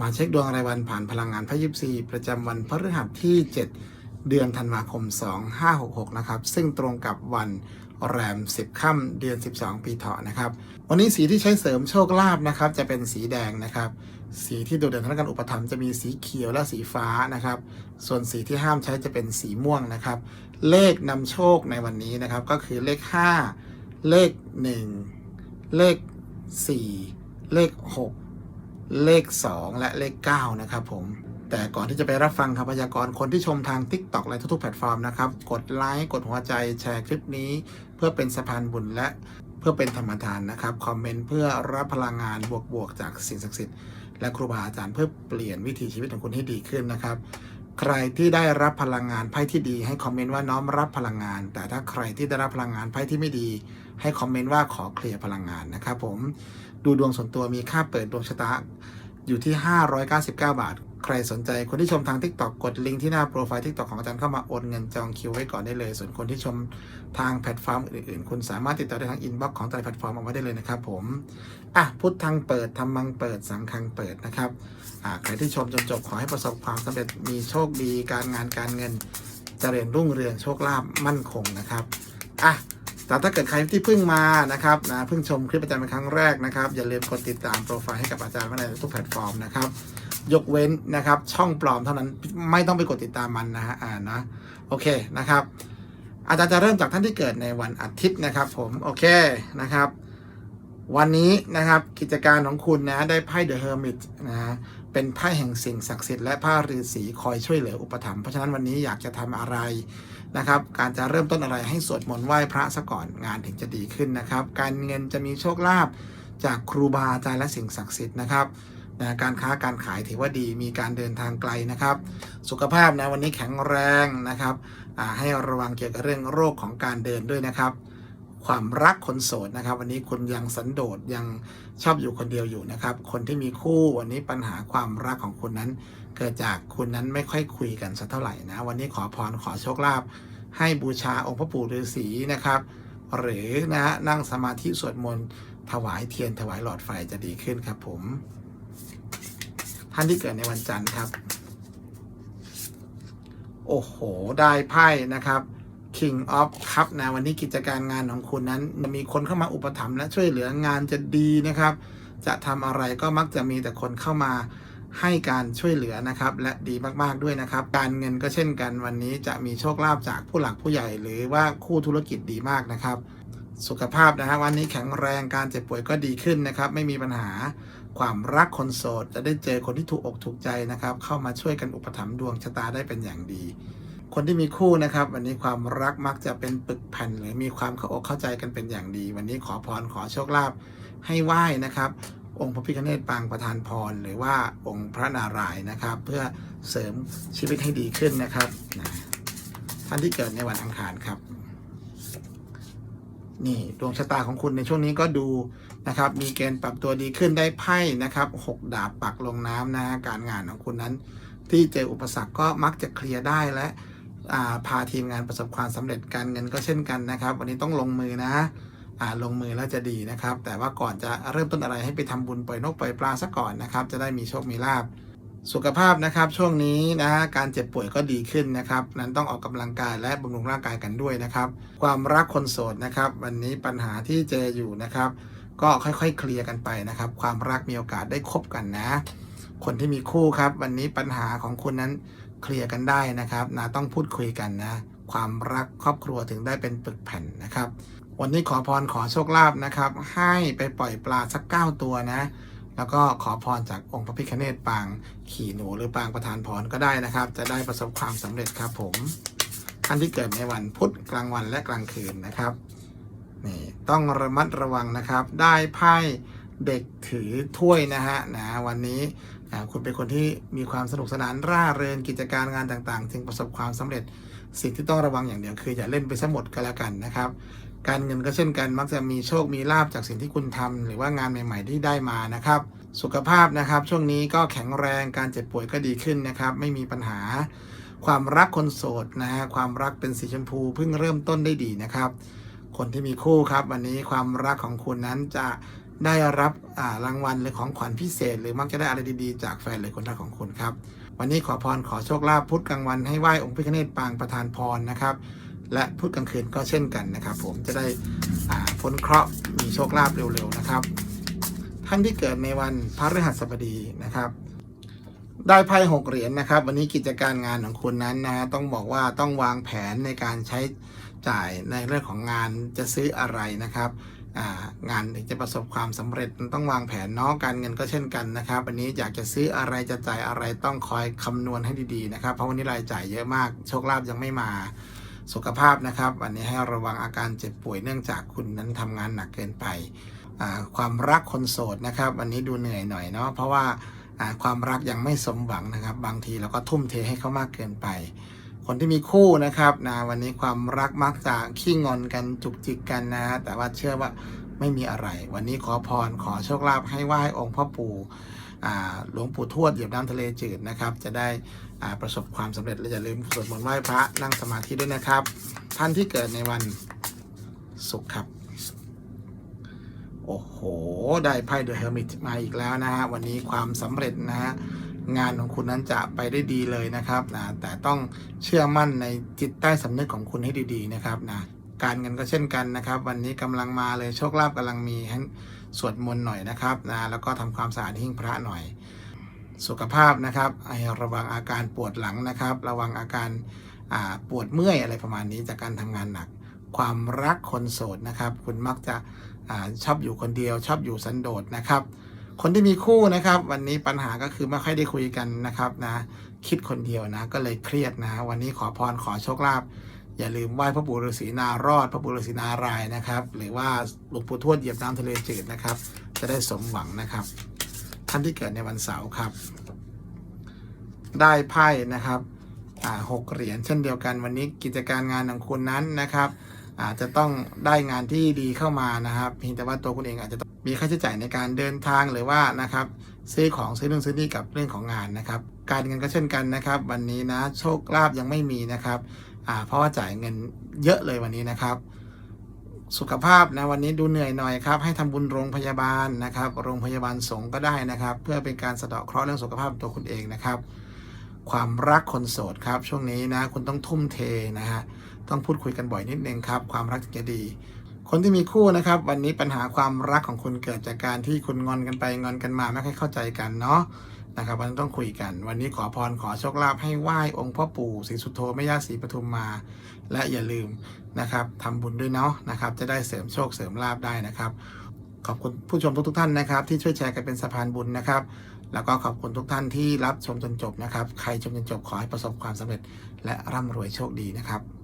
มาเช็คดวงรายวันผ่านพลังงานพระยิบซีประจำวันพฤหัสที่ 7 เดือนธันวาคม 2566 นะครับ ซึ่งตรงกับวันแรม 10 ค่ำเดือน 12 ปีเถาะนะครับ วันนี้สีที่ใช้เสริมโชคลาภนะครับ จะเป็นสีแดงนะครับ สีที่โดดเด่นทางด้านการอุปถัมภ์จะมีสีเขียวและสีฟ้านะครับ ส่วนสีที่ห้ามใช้จะเป็นสีม่วงนะครับ เลขนำโชคในวันนี้นะครับ ก็คือเลข 5 เลข 1 เลข 4 เลข 6 เลข 2 และเลข 9 นะครับผม แต่ก่อนที่จะไปรับฟังคำพยากรณ์คนที่ชมทาง TikTok และทุกๆแพลตฟอร์มนะครับ กดไลค์ กดหัวใจแชร์คลิปนี้ เพื่อเป็นสะพานบุญและเพื่อเป็นธรรมทานนะครับ คอมเมนต์เพื่อรับพลังงานบวกๆจากสิ่งศักดิ์สิทธิ์และครูบาอาจารย์เพื่อเปลี่ยนวิถีชีวิตของคุณให้ดีขึ้นนะครับใครที่ได้รับพลังงานไพ่ที่ดีให้คอมเมนต์ว่าน้อมรับพลังงาน แต่ถ้าใครที่ได้รับพลังงานไพ่ที่ไม่ดี ให้คอมเมนต์ว่าขอเคลียร์พลังงานนะครับผม ดูดวงส่วนตัวมีค่าเปิดดวงชะตาอยู่ที่ 599 บาท ใครสนใจคนที่ชมทาง TikTok กดลิงก์ที่หน้าโปรไฟล์ TikTok ของอาจารย์เข้ามาโอนเงินจองคิวไว้ก่อนได้เลย ส่วนคนที่ชมทางแพลตฟอร์มอื่นๆ คุณสามารถติดต่อได้ทางอินบ็อกซ์ของแต่ละแพลตฟอร์มเอาไว้ได้เลยนะครับผม อะพุทธังเปิดธรรมังเปิดสังฆังเปิดนะครับ อ่าใครที่ชมจนจบขอให้ประสบความสำเร็จมีโชคดีการงานการเงินเจริญรุ่งเรืองโชคลาภมั่นคงนะครับ อะ แต่ถ้าเกิดใครที่เพิ่งมานะครับนะเพิ่งชมคลิปอาจารย์เป็นครั้งแรกนะครับอย่าลืมกดติดตามโปรไฟล์ให้กับอาจารย์ไว้ในทุกแพลตฟอร์มนะครับยกเว้นนะครับช่องปลอมเท่านั้นไม่ต้องไปกดติดตามมันนะฮะอ่านะโอเคนะครับ อาจารย์จะเริ่มจากท่านที่เกิดในวันอาทิตย์นะครับ ผมโอเคนะครับ วันนี้นะครับกิจการของคุณนะได้ไพ่เดอะเฮอร์มิตนะฮะ เป็นไพ่แห่งสิ่งศักดิ์สิทธิ์และผ้าฤาษีคอยช่วยเหลืออุปถัมภ์เพราะฉะนั้นวันนี้อยากจะทำอะไรนะครับ การจะเริ่มต้นอะไรให้สวดมนต์ไหว้พระซะก่อนงานถึงจะดีขึ้นนะครับ การเงินจะมีโชคลาภจากครูบาอาจารย์และสิ่งศักดิ์สิทธิ์นะครับนะการค้าการขายถือว่าดีมีการเดินทางไกลนะครับ สุขภาพนะวันนี้แข็งแรงนะครับให้ระวังเกี่ยวกับเรื่องโรคของการเดินด้วยนะครับ ความรักคนโสดนะครับ วันนี้คุณยังสันโดษยังชอบอยู่คนเดียวอยู่นะครับ คนที่มีคู่วันนี้ปัญหาความรักของคุณนั้น เกิดจากคุณนั้นไม่ค่อยคุยกันสักเท่าไหร่นะ วันนี้ขอพรขอโชคลาภให้บูชาองค์พระปู่ฤาษีนะครับ หรือนะฮะนั่งสมาธิสวดมนต์ถวายเทียนถวายหลอดไฟจะดีขึ้นครับผม ท่านที่เกิดในวันจันทร์ครับ โอ้โห ได้ไพ่นะครับ King of Cup นะวันนี้กิจการงานของคุณนั้นจะมีคนเข้ามาอุปถัมภ์และช่วยเหลืองานจะดีนะครับ จะทำอะไรก็มักจะมีแต่คนเข้ามาให้การช่วยเหลือนะครับ และดีมากๆด้วยนะครับ การเงินก็เช่นกันวันนี้จะมีโชคลาภจากผู้หลักผู้ใหญ่ หรือว่าคู่ธุรกิจดีมากนะครับ สุขภาพนะฮะวันนี้แข็งแรงการเจ็บป่วยก็ดีขึ้นนะครับ ไม่มีปัญหาความรักคนโสด จะได้เจอคนที่ถูกอกถูกใจนะครับ เข้ามาช่วยกันอุปถัมภ์ดวงชะตาได้เป็นอย่างดี คนที่มีคู่นะครับ วันนี้ความรักมักจะเป็นปึกแผ่นหรือมีความเข้าอกเข้าใจกันเป็นอย่างดี วันนี้ขอพรขอโชคลาภให้ไหว้นะครับ องค์พระพิฆเนศปางประธานพร หรือว่าองค์พระนารายณ์นะครับ เพื่อเสริมชีวิตให้ดีขึ้นนะครับนะท่านที่เกิดในวันอังคารครับนี่ดวงชะตาของคุณในช่วงนี้ก็ดูนะครับ มีเกณฑ์ปรับตัวดีขึ้นได้ไพ่นะครับหกดาบปักลงน้ำนะการงานของคุณนั้น ที่เจออุปสรรคก็มักจะเคลียร์ได้และ พาทีมงานประสบความสำเร็จการเงินก็เช่นกันนะครับ วันนี้ต้องลงมือนะอลงมือแล้วจะดีนะครับ แต่ว่าก่อนจะเริ่มต้นอะไรให้ไปทำบุญปล่อยนกปล่อยปลาซะก่อนนะครับ จะได้มีโชคมีลาบสุขภาพนะครับช่วงนี้นะฮะการเจ็บป่วยก็ดีขึ้นนะครับ นั้นต้องออกกำลังกายและบำรุงร่างกายกันด้วยนะครับ ความรักคนโสดนะครับ วันนี้ปัญหาที่เจออยู่นะครับ ก็ค่อยๆ เคลียร์กันไปนะครับ ความรักมีโอกาสได้คบกันนะ คนที่มีคู่ครับ วันนี้ปัญหาของคุณนั้น เคลียร์กันได้นะครับนะต้องพูดคุยกันนะ ความรักครอบครัวถึงได้เป็นปึกแผ่นนะครับ วันนี้ขอพรขอโชคลาภนะครับ ให้ไปปล่อยปลาสักเก้าตัวนะ แล้วก็ขอพรจากองค์พระพิฆเนศปาง ขี่หนูหรือปางประธานพรก็ได้นะครับ จะได้ประสบความสำเร็จครับผมท่านที่เกิดในวันพุธกลางวันและกลางคืนนะครับนี่ต้องระมัดระวังนะครับ ได้ไพ่เด็กถือถ้วยนะฮะนะวันนี้ คุณเป็นคนที่มีความสนุกสนานร่าเริงกิจการงานต่างๆ จึงประสบความสำเร็จสิ่งที่ต้องระวังอย่างเดียวคืออย่าเล่นไปซะหมดก็แล้วกันนะครับ การเงินก็เช่นกันมักจะมีโชคมีลาบจากสิ่งที่คุณทำหรือว่างานใหม่ ๆ ที่ได้มานะครับ สุขภาพนะครับ ช่วงนี้ก็แข็งแรงการเจ็บป่วยก็ดีขึ้นนะครับ ไม่มีปัญหา ความรักคนโสดนะฮะความรักเป็นสีชมพูเพิ่งเริ่มต้นได้ดีนะครับ คนที่มีคู่ครับ วันนี้ความรักของคุณนั้นจะ ได้รับรางวัลหรือของขวัญพิเศษ หรือมักจะได้อะไรดีๆ จากแฟนหรือคนรักของคุณครับ วันนี้ขอพรขอโชคลาภพุธกลางวันให้ไหว้องค์พระคเนศปางประธานพรนะครับ และพุธกลางคืนก็เช่นกันนะครับ ผมจะได้พ้นเคราะห์มีโชคลาภเร็วๆนะครับ ท่านที่เกิดในวันพฤหัสบดีนะครับ ได้ไพ่หกเหรียญนะครับ วันนี้กิจการงานของคุณนั้นนะต้องบอกว่าต้องวางแผนในการใช้จ่ายในเรื่องของงานจะซื้ออะไรนะครับ งานถึงจะประสบความสำเร็จมันต้องวางแผนเนาะการเงินก็เช่นกันนะครับวันนี้อยากจะซื้ออะไรจะจ่ายอะไรต้องคอยคำนวณให้ดีๆนะครับเพราะวันนี้รายจ่ายเยอะมากโชคลาภยังไม่มาสุขภาพนะครับวันนี้ให้ระวังอาการเจ็บป่วยเนื่องจากคุณนั้นทำงานหนักเกินไป ความรักคนโสดนะครับ วันนี้ดูเหนื่อยหน่อยเนาะเพราะว่าความรักยังไม่สมหวังนะครับ บางทีเราก็ทุ่มเทให้เขามากเกินไป คนที่มีคู่นะครับนะวันนี้ความรักมักจะขี้งอนกันจุกจิกกันนะฮะแต่ว่าเชื่อว่าไม่มีอะไร วันนี้ขอพรขอโชคลาภให้ไหว้องค์พ่อปู่หลวงปู่ทวดเหยียบน้ำทะเลจืดนะครับ จะได้ประสบความสำเร็จและอย่าลืมสวดมนต์ไหว้พระนั่งสมาธิด้วยนะครับ ท่านที่เกิดในวันศุกร์ครับโอ้โห ได้ไพ่เดอะเฮอร์มิตมาอีกแล้วนะฮะ วันนี้ความสำเร็จนะฮะ งานของคุณนั้นจะไปได้ดีเลยนะครับนะแต่ต้องเชื่อมั่นในจิตใต้สำนึกของคุณให้ดีๆนะครับนะการเงินก็เช่นกันนะครับ วันนี้กำลังมาเลยโชคลาภกำลังมีให้สวดมนต์หน่อยนะครับนะแล้วก็ทำความสะอาดหิ้งพระหน่อย สุขภาพนะครับให้ระวังอาการปวดหลังนะครับ ระวังอาการาปวดเมื่อยอะไรประมาณนี้จากการทำงานหนัก ความรักคนโสดนะครับ คุณมักจะอชอบอยู่คนเดียวชอบอยู่สันโดษนะครับ คนที่มีคู่นะครับ วันนี้ปัญหาก็คือไม่ค่อยได้คุยกันนะครับนะ คิดคนเดียวนะ ก็เลยเครียดนะ วันนี้ขอพรขอโชคลาภอย่าลืมไหว้พระปู่ฤาษีนารอด พระปู่ฤาษีนารายนะครับ หรือว่าหลวงปู่ทวดเหยียบน้ำทะเลจืดนะครับ จะได้สมหวังนะครับ ท่านที่เกิดในวันเสาร์ครับ ได้ไพ่นะครับหกเหรียญเช่นเดียวกันวันนี้กิจการงานของคุณนั้นนะครับ อาจจะต้องได้งานที่ดีเข้ามานะครับเพียงแต่ว่าตัวคุณเองอาจจะต้องมีค่าใช้จ่ายในการเดินทางหรือว่านะครับซื้อของซื้อเรื่องซื้อนี่กับเรื่องของงานนะครับ การเงินก็เช่นกันนะครับ วันนี้นะโชคลาภยังไม่มีนะครับอ่าเพราะว่าจ่ายเงินเยอะเลยวันนี้นะครับ สุขภาพนะวันนี้ดูเหนื่อยหน่อยครับ ให้ทำบุญโรงพยาบาลนะครับ โรงพยาบาลสงก็ได้นะครับ เพื่อเป็นการสะเดาะเคราะห์เรื่องสุขภาพตัวคุณเองนะครับ ความรักคนโสดครับ ช่วงนี้นะคุณต้องทุ่มเทนะฮะ ต้องพูดคุยกันบ่อยนิดนึงครับ ความรักถึงจะดี คนที่มีคู่นะครับ วันนี้ปัญหาความรักของคุณเกิดจากการที่คุณงอนกันไปงอนกันมาไม่ค่อยเข้าใจกันเนาะนะครับวันนี้ต้องคุยกัน วันนี้ขอพรขอโชคลาภให้ไหว้องค์พ่อปู่ศรีสุโธแม่ย่าศรีปทุมมา และอย่าลืมนะครับทำบุญด้วยเนาะนะครับ จะได้เสริมโชคเสริมลาภได้นะครับ ขอบคุณผู้ชมทุกๆท่านนะครับ ที่ช่วยแชร์กันเป็นสะพานบุญนะครับ แล้วก็ขอบคุณทุกท่านที่รับชมจนจบนะครับ ใครชมจนจบขอให้ประสบความสำเร็จ และร่ำรวยโชคดีนะครับ